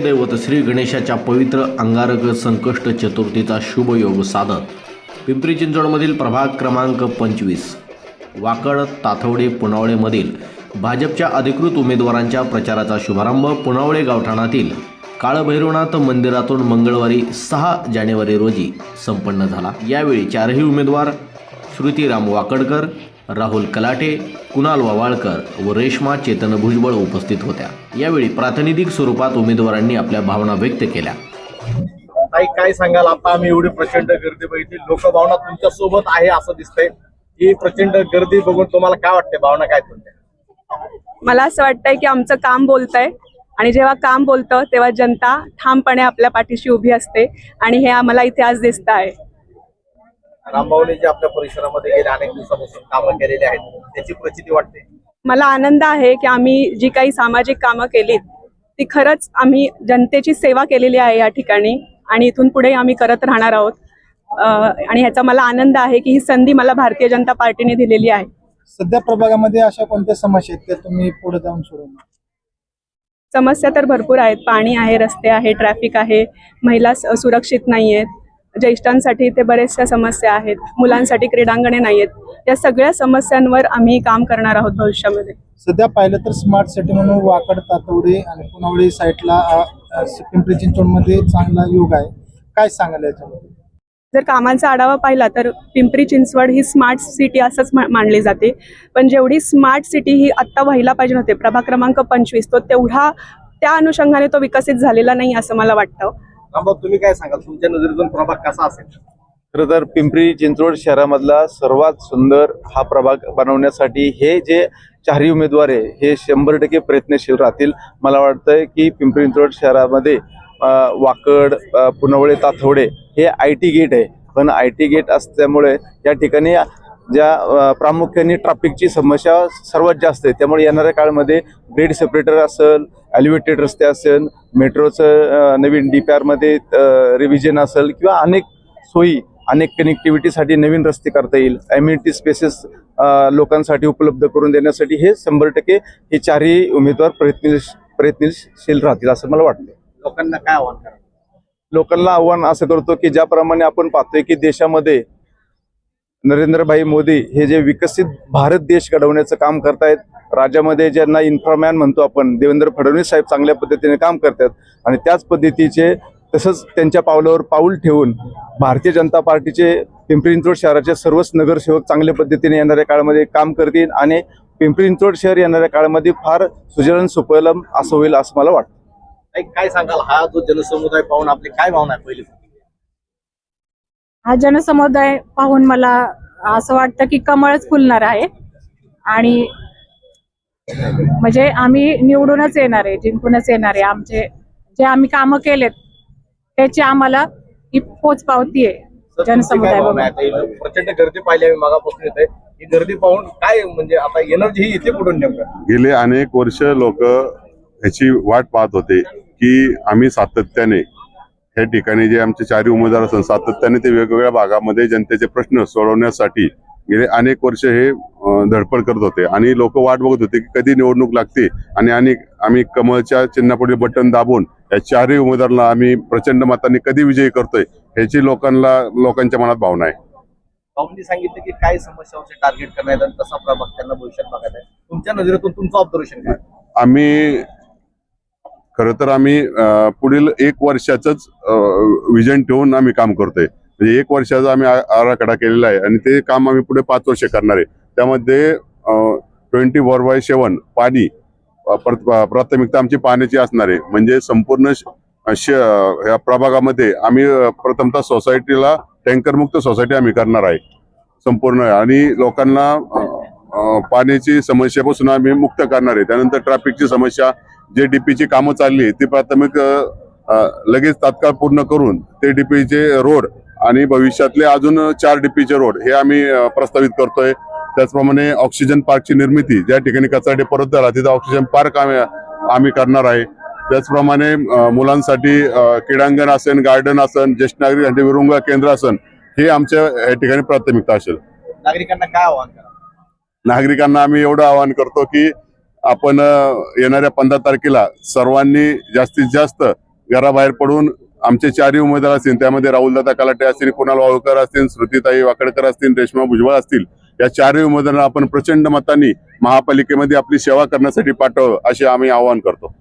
दैवत श्री गणेशाच्या पवित्र अंगारक संकष्ट चतुर्थीचा शुभयोग साधत. पिंपरी चिंचवडमधील प्रभाग क्रमांक पंचवीस. वाकड ताथवडे पुनावळेमधील भाजपच्या अधिकृत उमेदवारांच्या प्रचाराचा शुभारंभ पुनावळे गावठाणातील काळभैरवनाथ मंदिरातून मंगळवारी सहा जानेवारी रोजी संपन्न झाला. यावेळी चारही उमेदवार श्रुतीराम वाकडकर राहुल कलाटे कुणाल वावाळकर व रेश्मा चेतन भुजबळ उपस्थित होत्या. यावेळी प्रातिनिधिक स्वरूपात उमेदवारांनी आपल्या भावना व्यक्त केल्या. ताई काय सांगाल? आता आम्ही एवढी प्रचंड गर्दी बघितली. लोकभावना तुमच्यासोबत आहे असं दिसतंय. ही प्रचंड गर्दी बघून तुम्हाला काय वाटते भावना काय तुमच्या? मला असं वाटतंय की आमचं काम बोलतंय. आणि जेव्हा काम बोलतं तेव्हा जनता ठामपणे आपल्या पाठीशी उभी असते. आणि हे आम्हाला इथे आज दिसत आहे. रामभाऊने जे आपल्या परिसरामध्ये गेले अनेक दिवसापासून कामं केलेली आहेत त्याची प्रचिती वाटते? मला आनंद आहे की आम्ही जी काही सामाजिक कामं केलीत ती खरंच आम्ही जनतेची सेवा केलेली आहे या ठिकाणी आणि इथून पुढे आम्ही करत राहणार आहोत. आणि ह्याचा मला आनंद आहे की ही संधी मला भारतीय जनता पार्टीने दिलेली आहे. सध्या प्रभागामध्ये अशा कोणत्या समस्या आहेत त्या तुम्ही पुढे जाऊन सोडवणार? समस्या तर भरपूर आहेत. पाणी आहे रस्ते आहे ट्रॅफिक आहे महिला सुरक्षित नाही आहेत ज्येष्ठांसाठी इथे बऱ्याचशा समस्या आहेत मुलांसाठी क्रीडांगणे नाही आहेत या सगळ्या समस्यांवर आम्ही काम करणार आहोत भविष्यामध्ये. सध्या पाहिलं तर स्मार्ट सिटी म्हणून वाकड तातवडे आणि पुनावळी साईडला पिंपरी चिंचवडमध्ये चांगला योग आहे. काय सांगाल याच्यामध्ये जर कामांचा आढावा पाहिला तर पिंपरी चिंचवड ही स्मार्ट सिटी असंच मानली जाते. पण जेवढी स्मार्ट सिटी ही आत्ता व्हायला पाहिजे होते प्रभाग क्रमांक पंचवीस तो तेवढा त्या अनुषंगाने तो विकसित झालेला नाही असं मला वाटतं. रामभाऊ तुम्ही काय सांगाल? तुमच्या नजरेतून प्रभाग कसा असेल? खरं तर पिंपरी चिंचवड शहरामधला सर्वात सुंदर हा प्रभाग बनवण्यासाठी हे जे चारही उमेदवार आहे हे शंभर टक्के प्रयत्नशील राहतील. मला वाटतंय की पिंपरी चिंचवड शहरामध्ये वाकड पुनवळे ताथवडे हे आय टी गेट आहे. पण आय टी गेट असल्यामुळे या ठिकाणी ज्या प्रामुख्याने ट्रॅफिकची समस्या सर्वात जास्त आहे. त्यामुळे येणाऱ्या काळामध्ये ग्रेड सेपरेटर असेल एलिव्हेटेड रस्ते असेल मेट्रोचं नवीन डी पी आरमध्ये रिव्हिजन असेल किंवा अनेक सोयी अनेक कनेक्टिव्हिटीसाठी नवीन रस्ते करता येईल. एम्युनिटी स्पेसेस लोकांसाठी उपलब्ध करून देण्यासाठी हे शंभर टक्के हे चारही उमेदवार प्रयत्न प्रयत्नशील राहतील असं मला वाटतं लोकांना काय आव्हान करा लोकांना आव्हान असं करतो की ज्याप्रमाणे आपण पाहतोय की देशामध्ये नरेंद्रभाई मोदी हे जे विकसित भारत देश घडवण्याचं काम करतायत राज्यामध्ये ज्यांना इन्फ्रामॅन म्हणतो आपण देवेंद्र फडणवीस साहेब चांगल्या पद्धतीने काम करतात आणि त्याच पद्धतीचे तसंच त्यांच्या पावलावर पाऊल ठेवून भारतीय जनता पार्टीचे पिंपरी चिंचवड शहराचे सर्वच नगरसेवक चांगल्या पद्धतीने येणाऱ्या काळामध्ये काम करतील आणि पिंपरी चिंचवड शहर येणाऱ्या काळामध्ये फार सुजलन सुपलम असं होईल असं मला वाटतं. काय सांगाल? हा जो जनसमुदाय पाहून आपली काय भावना आहे पहिली? हा जनसमुदाय पाहून मला असं वाटतं की कमळच फुलणार आहे. आणि म्हणजे आम्ही निवडूनच येणार आहे जिंकूनच येणार आहे. आमचे जे आम्ही कामं केलेत त्याची आम्हाला ही आहे जनसमुदाय भावना आहे? ताई, प्रचंड गर्दी पाहिली आम्ही मागापासून येते ही गर्दी पाहून काय म्हणजे आता एनर्जी ही येते कुठून नेमकं? गेले अनेक वर्ष लोक ह्याची वाट पाहत होते की आम्ही सातत्याने या ठिकाणी जे आमचे चारही उमेदवार असतात सातत्याने ते वेगवेगळ्या भागामध्ये जनतेचे प्रश्न सोडवण्यासाठी गेले अनेक वर्ष हे धडपड करत होते. आणि लोक वाट बघत होते की कधी निवडणूक लागते आणि आणि आम्ही कमळच्या चिन्हापुढे बटन दाबून या चारही उमेदवारांना आम्ही प्रचंड मतांनी कधी विजयी करतोय ह्याची लोकांना लोकांच्या मनात भावना आहे. भाऊंनी सांगितलं की काय समस्यांचे टार्गेट करण्यात आणि तसा प्रभाग त्यांना भविष्यात बघायचा आहे तुमच्या नजरेतून तुमचं ऑब्झर्वेशन काय? आम्ही खरं तर आम्ही पुढील एक वर्षाचंच विजन ठेवून आम्ही काम करतोय. म्हणजे एक वर्षाचा आम्ही आराखडा केलेला आहे आणि ते काम आम्ही पुढे पाच वर्ष करणार आहे. त्यामध्ये ट्वेंटी फोर बाय सेवन पाणी प्राथमिकता आमची पाण्याची असणार आहे. म्हणजे संपूर्ण श- या प्रभागामध्ये आम्ही प्रथमतः सोसायटीला टँकरमुक्त सोसायटी आम्ही करणार आहे. संपूर्ण आणि लोकांना पाण्याची समस्यापासून आम्ही मुक्त करणार आहे. त्यानंतर ट्रॅफिकची समस्या जे डीपीची कामं चालली ती प्राथमिक लगेच तात्काळ पूर्ण करून ते डीपीचे रोड आणि भविष्यातले अजून चार डीपीचे रोड हे आम्ही प्रस्तावित करतोय. त्याचप्रमाणे ऑक्सिजन पार्कची निर्मिती ज्या ठिकाणी कचरा डे परत झाला तिथं ऑक्सिजन पार्क आम्ही आम्ही करणार आहे. त्याचप्रमाणे मुलांसाठी क्रीडांगण असेल गार्डन असेल ज्येष्ठ नागरिकांसाठी विरुंग केंद्र असेल हे आमच्या या ठिकाणी प्राथमिकता असेल. नागरिकांना काय आव्हान नागरिकांना आम्ही एवढं आवाहन करतो की आपण येणाऱ्या पंधरा तारखेला सर्वांनी जास्तीत जास्त घराबाहेर पडून आमचे चारही उमेदवार असतील त्यामध्ये राहुलदादा कलाटे असतील कुणाल वाळूकर असतील श्रुतीताई वाकडकर असतील रेश्मा भुजबळ असतील या चारही उमेदवारांना आपण प्रचंड मतांनी महापालिकेमध्ये आपली सेवा करण्यासाठी पाठवावं असे आम्ही आवाहन करतो.